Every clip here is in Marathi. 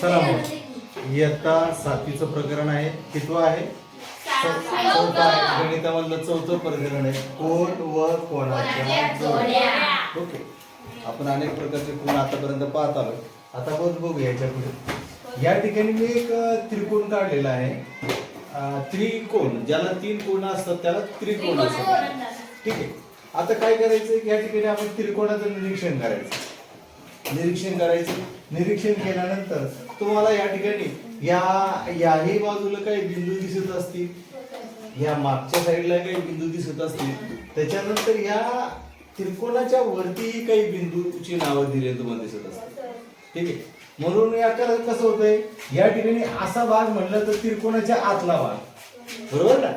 चला मग. इयत्ता सातवीचं प्रकरण आहे. कितवं आहे? चौ- चौथं आहे. गणितामधलं चौथं प्रकरण आहे. कोण व कोणाच्या जोड्या? ओके. आपण अनेक प्रकारचे कोण आतापर्यंत पाहत आलो आता बघ बघू याच्यापुढे. या ठिकाणी मी एक त्रिकोण काढलेला आहे. त्रिकोण. ज्याला तीन कोण असतात त्याला त्रिकोण असतात. ठीक आहे. आता काय करायचं? की या ठिकाणी आपण त्रिकोणाचं निरीक्षण करायचं. निरीक्षण करायचं. निरीक्षण केल्यानंतर तुम्हाला या ठिकाणी या याही बाजूला काही बिंदू दिसत असतील. या मागच्या साईडला काही बिंदू दिसत असतील. त्याच्यानंतर या त्रिकोणाच्या वरतीही काही बिंदूची नावं दिली तुम्हाला दिसत असतील. ठीक आहे? म्हणून या कसं होतंय? या ठिकाणी असा भाग म्हटलं तर त्रिकोणाच्या आतला भाग. बरोबर ना?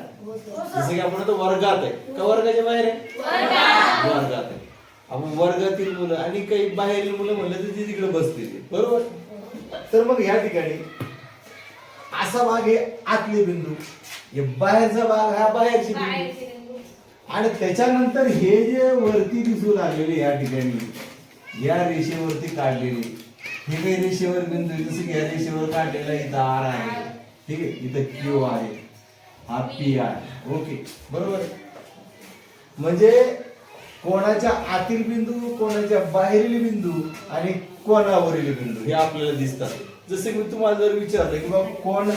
जसं की आपण वर्गात आहे. का वर्गाच्या बाहेर आहे? वर्गात. आपण वर्गातील मुलं आणि काही बाहेरील मुलं म्हणलं तर ती तिकडे बसतील. बरोबर? तर मग या ठिकाणी असा भाग हे आतले बिंदू. हे बाहेरचा भाग हा बाहेरचे बिंदू. आणि त्याच्यानंतर हे जे वरती दिसू लागलेले या ठिकाणी या रेषेवरती काढलेले. हे काही रेषेवर बिंदू जसं की या रेषेवर काढलेला इथं आर आहे. ठीक आहे? इथं क्यू आहे. हा पी आहे. ओके. बरोबर? म्हणजे कोणाच्या आतील बिंदू कोणाच्या बाहेरील बिंदू आणि कोणावरील बिंदू हे आपल्याला दिसतात. जसे की मी तुम्हाला जर विचारलं की बाबा कोण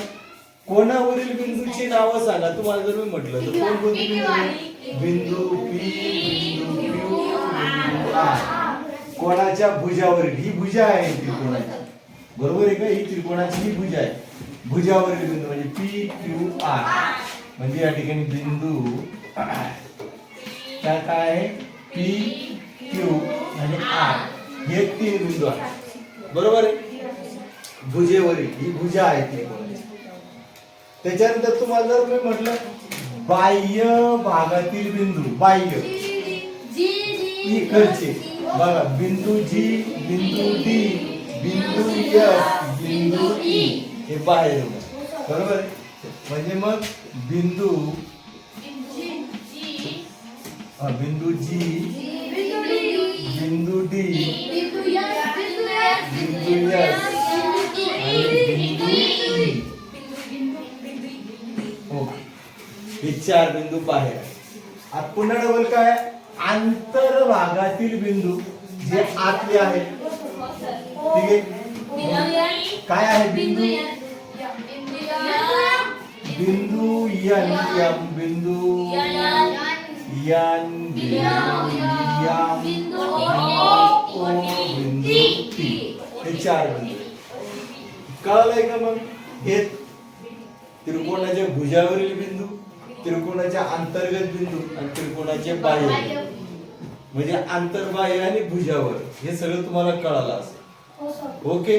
कोणावरील बिंदूची नावं सांगा तुम्हाला जर मी म्हटलं तर कोण कोणती बिंदू बिंदू पी बिंदू क्यू बिंदू आर कोणाच्या भुजावरील ही भुजा आहे त्रिकोणाची. बरोबर आहे का? ही त्रिकोणाची ही भुजा आहे. भुजावरील बिंदू म्हणजे पी क्यू आर. म्हणजे या ठिकाणी बिंदू त्या काय आहे? पी क्यू आणि आर हे तीन बिंदू आहेत. बरोबर? आहे भुजेवरील. ही भुजा आहे ती त्याच्यानंतर तुम्हाला जर मी म्हटलं बाह्य भागातील बिंदू बाह्य. इकडचे. बघा बिंदू जी बिंदू डी बिंदू एफ बिंदू ई हे बाह्य. बरोबर? आहे? म्हणजे मग बिंदू बिंदू जी बिंदू डी बिंदू आणि हो, बिंदू हे चार बिंदू बाहेर. आता पुन्हा डबल काय आंतरभागातील बिंदू जे आतले आहेत. ठीक आहे? काय आहे बिंदू? बिंदू यन यम बिंदू. Yan बिंदू बिंदू हे चार बिंदू कळलंय का मग? हे त्रिकोणाच्या भुजावरील बिंदू त्रिकोणाच्या अंतर्गत बिंदू आणि त्रिकोणाचे बाह्य म्हणजे आंतरबाह्य आणि भुजावर हे सगळं तुम्हाला कळालं असेल ओके